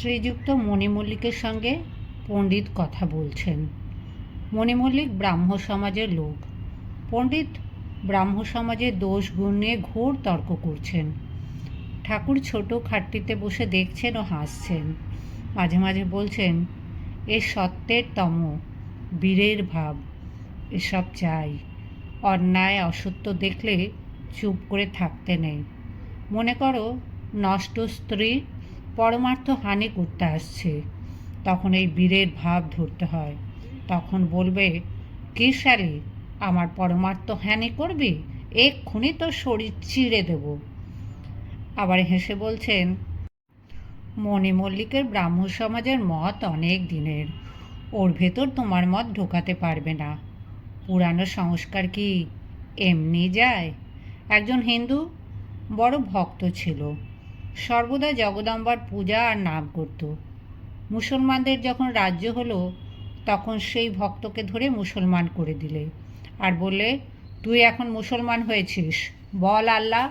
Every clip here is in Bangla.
শ্রীযুক্ত মণিমল্লিকের সঙ্গে পণ্ডিত কথা বলছেন। মণিমল্লিক ব্রাহ্ম সমাজের লোক। পণ্ডিত ব্রাহ্ম সমাজের দোষ, গুণ নিয়ে ঘোর তর্ক করছেন। ঠাকুর ছোট খাটটিতে বসে দেখছেন ও হাসছেন। মাঝে মাঝে বলছেন, এ সত্যের তম, বীরের ভাব, এসব চাই। অন্যায়, অসত্য দেখলে চুপ করে থাকতে নেই। মনে করো, নষ্ট স্ত্রী পরমার্থ হানি করতে আসছে। তখন এই বীরের ভাব ধরতে হয়। তখন বলবে, কি শালি, আমার পরমার্থ হানি করবি? এক্ষুনি তো শরীর চিড়ে দেব। আবার হেসে বলছেন, মণি মল্লিকের ব্রাহ্ম সমাজের মত অনেক দিনের। ওর ভেতর তোমার মত ঢোকাতে পারবে না। পুরানো সংস্কার কি এমনি যায়? একজন হিন্দু বড় ভক্ত ছিল। সর্বদা জগদম্বার পূজা আর নাম করত। মুসলমানদের যখন রাজ্য হলো, তখন সেই ভক্তকে ধরে মুসলমান করে দিলে। আর বললে, তুই এখন মুসলমান হয়েছিস, বল আল্লাহ।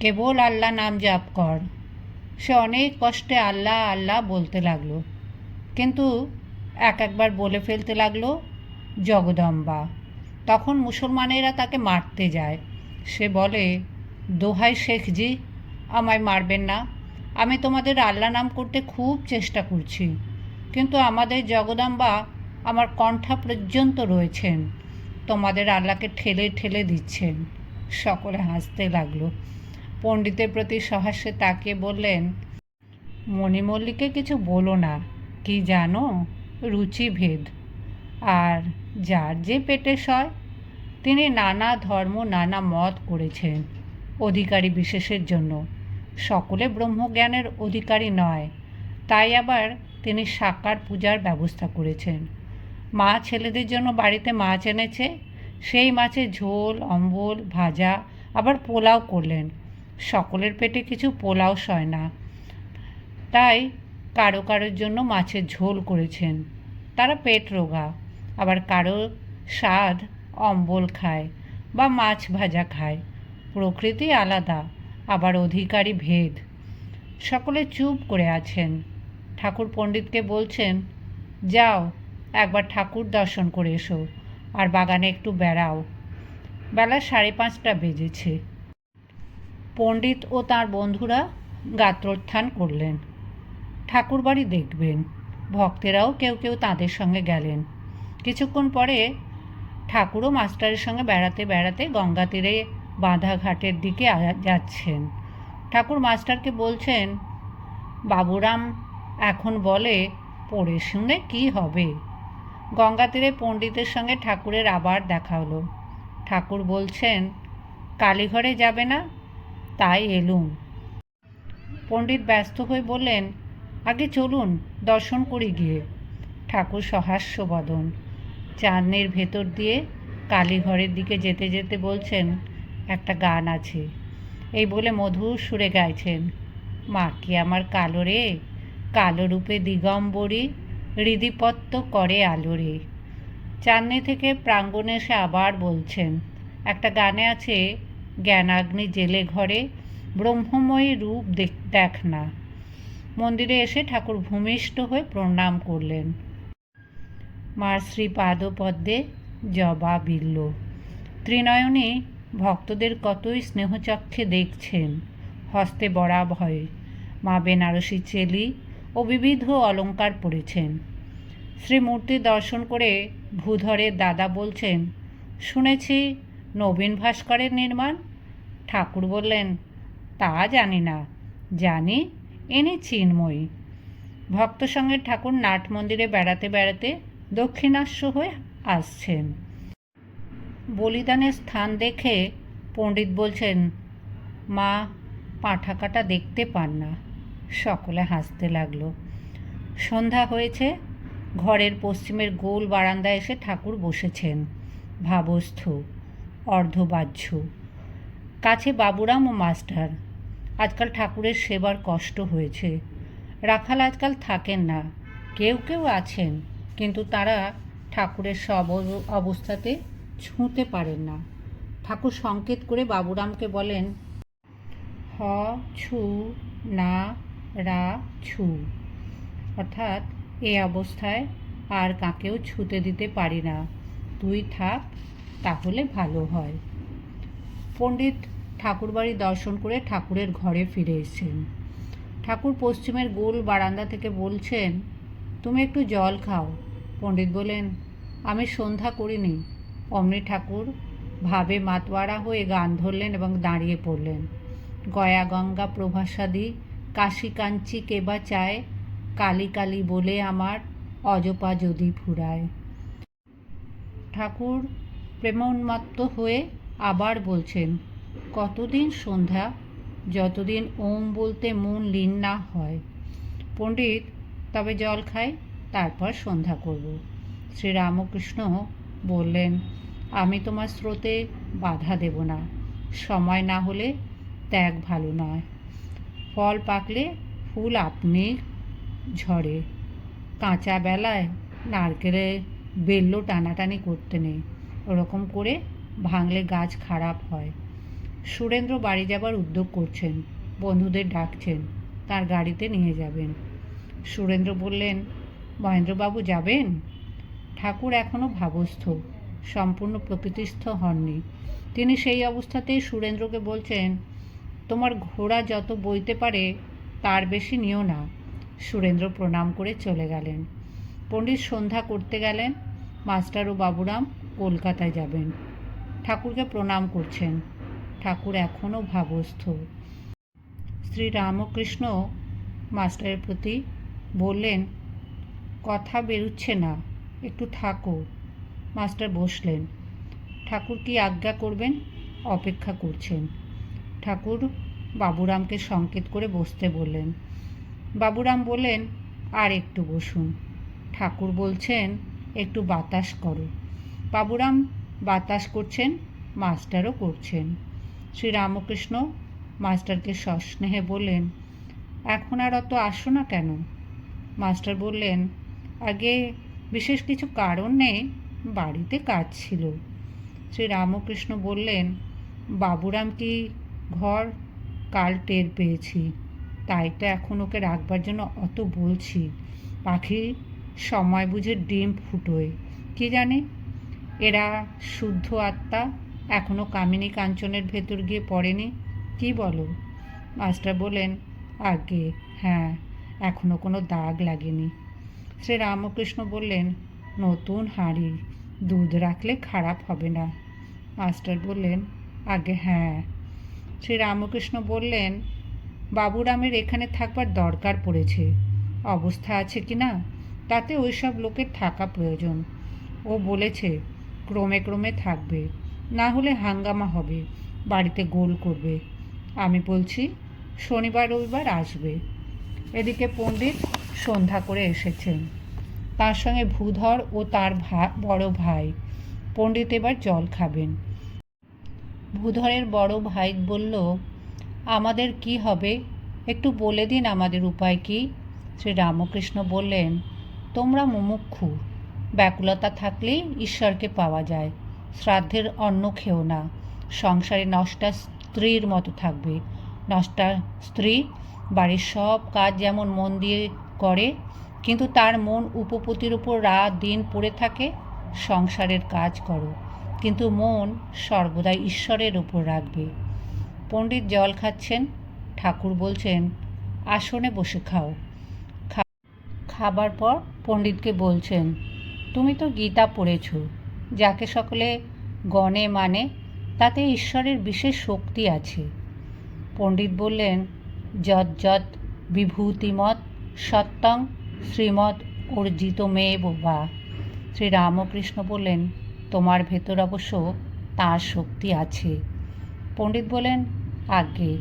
কেবল আল্লাহ নাম জাপ কর। সে অনেক কষ্টে আল্লাহ আল্লাহ বলতে লাগল। কিন্তু এক একবার বলে ফেলতে লাগল, জগদম্বা। তখন মুসলমানেরা তাকে মারতে যায়। সে বলে, দোহাই শেখজি আমায় মারবেন না। আমি তোমাদের আল্লাহ নাম করতে খুব চেষ্টা করছি। কিন্তু আমাদের জগদাম্বা আমার কণ্ঠা পর্যন্ত রয়েছেন। তোমাদের আল্লাহকে ঠেলে ঠেলে দিচ্ছেন। সকলে হাসতে লাগল। পণ্ডিতের প্রতি সহাস্যে তাকিয়ে বললেন, মণিমল্লিকে কিছু বলো না, কি জানো? রুচিভেদ আর যার যে পেটে সয়, তিনি নানা ধর্ম, নানা মত করেছেন। অধিকারী বিশেষের জন্য। সকলে ব্রহ্মজ্ঞানের অধিকারী নয়, তাই আবার তিনি সাকার পূজার ব্যবস্থা করেছেন। মা ছেলেদের জন্য বাড়িতে মাছ এনেছে, সেই মাছের ঝোল, অম্বল, ভাজা, আবার পোলাও করলেন। সকলের পেটে কিছু পোলাও সয় না, তাই কারও কারোর জন্য মাছের ঝোল করেছেন। তারা পেট রোগা, আবার কারও স্বাদ অম্বল খায় বা মাছ ভাজা খায়। প্রকৃতি আলাদা আবার অধিকারী ভেদ। সকলে চুপ করে আছেন। ঠাকুর পণ্ডিতকে বলছেন, যাও, একবার ঠাকুর দর্শন করে এসো আর বাগানে একটু বেড়াও। বেলা সাড়ে পাঁচটা বেজেছে। পণ্ডিত ও তার বন্ধুরা গাত্রোত্থান করলেন। ঠাকুর বাড়ি দেখবেন। ভক্তেরাও কেউ কেউ তাদের সঙ্গে গেলেন। কিছুক্ষণ পরে ঠাকুরও মাস্টারের সঙ্গে বেড়াতে বেড়াতে গঙ্গা তীরে বাঁধা ঘাটের দিকে যাচ্ছেন। ঠাকুর মাস্টারকে বলছেন, বাবুরাম এখন বলে, পড়ে শুনে কি হবে? গঙ্গা তীরে পণ্ডিতের সঙ্গে ঠাকুরের আবার দেখা হলো। ঠাকুর বলছেন, কালীঘরে যাবে না, তাই এলুম। পণ্ডিত ব্যস্ত হয়ে বললেন, আগে চলুন, দর্শন করি গিয়ে। ঠাকুর সহাস্য বদন। চাঁদনির ভেতর দিয়ে কালীঘরের দিকে যেতে যেতে বলছেন একটা গান আছে। এই বলে মধুর সুরে গাইছেন। মা, কি আমার কালো রে? কালো রূপে দিগম্বরী হৃদিপত্ত করে আলো রে। চাঁদনি থেকে প্রাঙ্গণে এসে আবার বলছেন, একটা গানে আছে, জ্ঞানাগ্নি জেলে ঘরে ব্রহ্মময়ী রূপ দেখ দেখ না। মন্দিরে এসে ঠাকুর ভূমিষ্ঠ হয়ে প্রণাম করলেন। মার শ্রী পাদপদ্মে জবা বিল্ল। ত্রিনয়নী ভক্তদের কতই স্নেহচক্ষে দেখছেন। হস্তে বড়া ভয়ে মা বেনারসি চেলি ও বিবিধ অলংকার পড়েছেন শ্রীমূর্তি দর্শন করে ভূধরের দাদা বলছেন, শুনেছি নবীন ভাস্করের নির্মাণ? ঠাকুর বললেন, তা জানি না। জানি ইনি চিন্ময়ী। ভক্ত সঙ্গে ঠাকুর নাট মন্দিরে বেড়াতে বেড়াতে দক্ষিণাস্য হয়ে আসছেন। বলিদানের স্থান দেখে পণ্ডিত বলছেন, মা পাঁঠা কাটা দেখতে পান না। সকলে হাসতে লাগল। সন্ধ্যা হয়েছে, ঘরের পশ্চিমের গোল বারান্দায় এসে ঠাকুর বসেছেন। ভাবস্থ, অর্ধবাহ্য। কাছে বাবুরাম ও মাস্টার। আজকাল ঠাকুরের সেবার কষ্ট হয়েছে। রাখাল আজকাল থাকেন না। কেউ কেউ আছেন, কিন্তু তারা ঠাকুরের সব অবস্থাতে ছুঁতে পারেন না। ঠাকুর সংকেত করে বাবুরামকে বলেন, হ ছু না, রা ছু অর্থাৎ, এ অবস্থায় আর কাকেও ছুতে দিতে পারি না। তুই থাক, তাহলে ভালো হয়। পণ্ডিত ঠাকুরবাড়ি দর্শন করে ঠাকুরের ঘরে ফিরে এসেছেন। ঠাকুর পশ্চিমের গোল বারান্দা থেকে বলছেন, তুমি একটু জল খাও। পণ্ডিত বলেন, আমি সন্ধ্যা করিনি। অমনি ঠাকুর ভাবে মাতোয়ারা হয়ে গান ধরলেন এবং দাঁড়িয়ে পড়লেন। গয়া গঙ্গা প্রভাসাদি, কাশি কাঞ্চি কেবা চায়, কালি কালি বলে আমার অজপা যদি ফুরায়। ঠাকুর প্রেমোন্মত্ত হয়ে আবার বলছেন, কতদিন সন্ধ্যা, যতদিন ওম বলতে মন লীন না হয়। পণ্ডিত, তবে জল খাই, তারপর সন্ধ্যা করব। শ্রীরামকৃষ্ণ বললেন আমি তোমার স্রোতে বাধা দেব না। সময় না হলে ত্যাগ ভালো নয়। ফল পাকলে ফুল আপনি ঝরে। কাঁচা বেলায় নারকেলে বেল্লো টানাটানি করতে নেই। ওরকম করে ভাঙলে গাছ খারাপ হয়। সুরেন্দ্র বাড়ি যাবার উদ্যোগ করছেন। বন্ধুদের ডাকছেন। তার গাড়িতে নিয়ে যাবেন। সুরেন্দ্র বললেন, মহেন্দ্রবাবু যাবেন? ঠাকুর এখনও ভাবস্থ। সম্পূর্ণ প্রকৃতিস্থ হননি। তিনি সেই অবস্থাতেই সুরেন্দ্রকে বলছেন, তোমার ঘোড়া যত বইতে পারে, তার বেশি নিও না। সুরেন্দ্র প্রণাম করে চলে গেলেন। পণ্ডিত সন্ধ্যা করতে গেলেন, মাস্টার ও বাবুরাম কলকাতায় যাবেন। ঠাকুরকে প্রণাম করছেন। ঠাকুর এখনও ভাবস্থ শ্রী রামকৃষ্ণ মাস্টারের প্রতি বললেন, কথা বেরুচ্ছে না, একটু থাকো। মাস্টার বসলেন। ঠাকুর কি আজ্ঞা করবেন? অপেক্ষা করছেন। ঠাকুর বাবুরামকে সংকেত করে বসতে বললেন। বাবুরাম বললেন, আর একটু বসুন। ঠাকুর বলছেন, একটু বাতাস করো। বাবুরাম বাতাস করছেন, মাস্টারও করছেন। শ্রীরামকৃষ্ণ মাস্টারকে সস্নেহে বললেন, এখন আর অত আসো না কেন? মাস্টার বললেন, আগে বিশেষ কিছু কারণ নেই। বাড়িতে কাজ ছিল। শ্রীরামকৃষ্ণ বললেন, বাবুরাম কি ঘর? কাল টের পেয়েছি। তাই তো এখন ওকে রাখবার জন্য অত বলছি। পাখি সময় বুঝে ডিম ফুটোয়। কি জানে? এরা শুদ্ধ আত্মা এখনও কামিনী কাঞ্চনের ভেতর গিয়ে পড়েনি। কি বলো? মাস্টার বলেন আগে হ্যাঁ এখনও কোনো দাগ লাগেনি। শ্রী রামকৃষ্ণ বললেন নতুন হাঁড়ি, দুধ রাখলে খারাপ হবে না। মাস্টার বললেন, আগে হ্যাঁ। শ্রী রামকৃষ্ণ বললেন, বাবুরামের এখানে থাকবার দরকার পড়েছে। অবস্থা আছে কি না? তাতে ওইসব লোকের থাকা প্রয়োজন। ও বলেছে, ক্রমে ক্রমে থাকবে। না হলে হাঙ্গামা হবে। বাড়িতে গোল করবে। আমি বলছি, শনিবার রবিবার আসবে। এদিকে পণ্ডিত সন্ধ্যা করে এসেছেন। তার সঙ্গে ভূধর ও তার ভা, বড় ভাই। পণ্ডিত এবার জল খাবেন। ভূধরের বড় ভাই বলল, আমাদের কি হবে? একটু বলে দিন আমাদের উপায় কি? শ্রী রামকৃষ্ণ বললেন, তোমরা মুমুক্ষু। ব্যাকুলতা থাকলেই ঈশ্বরকে পাওয়া যায়। শ্রাদ্ধের অন্ন খেও না। সংসারে নষ্টা স্ত্রীর মতো থাকবে। নষ্টা স্ত্রী বাড়ির সব কাজ যেমন মন দিয়ে করে কিন্তু তার মন উপপতির উপর রাত দিন পড়ে থাকে, সংসারের কাজ করো। কিন্তু মন সর্বদা ঈশ্বরের উপর রাখবে। পণ্ডিত জল খাচ্ছেন, ঠাকুর বলছেন, আসনে বসে খাও। খাবার পর পণ্ডিতকে বলছেন, তুমি তো গীতা পড়েছ, যাকে সকলে গণে মানে তাতে ঈশ্বরের বিশেষ শক্তি আছে। পণ্ডিত বললেন, যৎ যৎ বিভূতিমত সত্যং শ্রীমৎ অর্জিত মেয়ে বা শ্রী রামকৃষ্ণ বললেন, তোমার ভেতর অবশ্য তার শক্তি আছে। পণ্ডিত বলেন আগে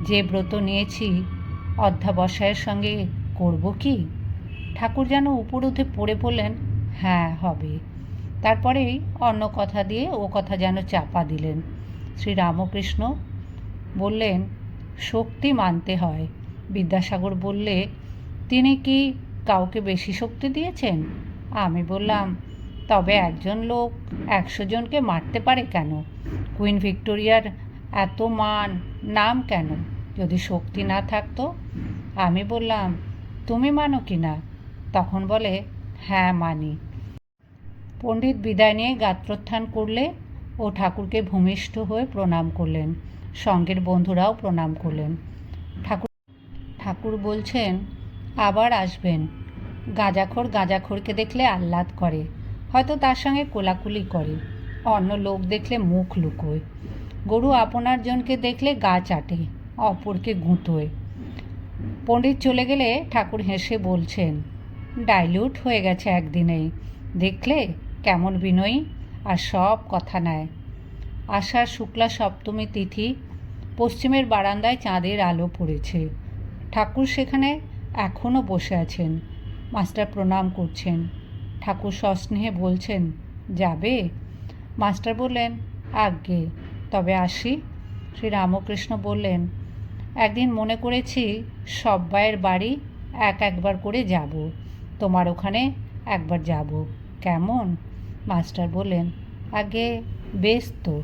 যে ব্রত নিয়েছি, অধ্যাবসায়ের সঙ্গে করব কি? ঠাকুর যেন উপর উঠে পড়ে বললেন হ্যাঁ হবে। তারপরেই অন্য কথা দিয়ে ও কথা যেন চাপা দিলেন। শ্রী রামকৃষ্ণ বললেন, শক্তি মানতে হয়। বিদ্যাসাগর বললে, তিনি কি কাউকে বেশি শক্তি দিয়েছেন? আমি বললাম, তবে একজন লোক একশো জনকে মারতে পারে কেন? কুইন ভিক্টোরিয়ার এত মান, নাম কেন? যদি শক্তি না থাকতো? আমি বললাম, তুমি মানো কি না? তখন বলে হ্যাঁ মানি। পণ্ডিত বিদায় নিয়ে গাত্রোত্থান করলে ও ঠাকুরকে ভূমিষ্ঠ হয়ে প্রণাম করলেন। সঙ্গের বন্ধুরাও প্রণাম করলেন। ঠাকুর ঠাকুর বলছেন আবার আসবেন। গাঁজাখোর গাঁজাখোরকে দেখলে আহ্লাদ করে, হয়তো তার সঙ্গে কোলাকুলি করে। অন্য লোক দেখলে মুখ লুকোয়। গরু আপনার জনকে দেখলে গা চাটে, অপরকে গুঁতোয়। পণ্ডিত চলে গেলে ঠাকুর হেসে বলছেন ডাইলিউট হয়ে গেছে একদিনেই দেখলে কেমন বিনয়ী আর সব কথা নেয়। আষাঢ়, শুক্লা, সপ্তমী তিথি পশ্চিমের বারান্দায় চাঁদের আলো পড়েছে। ঠাকুর সেখানে এখনও বসে আছেন। মাস্টার প্রণাম করছেন। ঠাকুর সস্নেহে বলছেন, যাবে? মাস্টার বললেন, আজ্ঞে। তবে আসি। শ্রী রামকৃষ্ণ বললেন, একদিন মনে করেছি সব্বাইয়ের বাড়ি এক একবার করে যাব। তোমার ওখানে একবার যাব। কেমন? মাস্টার বললেন আগে বেশ তো।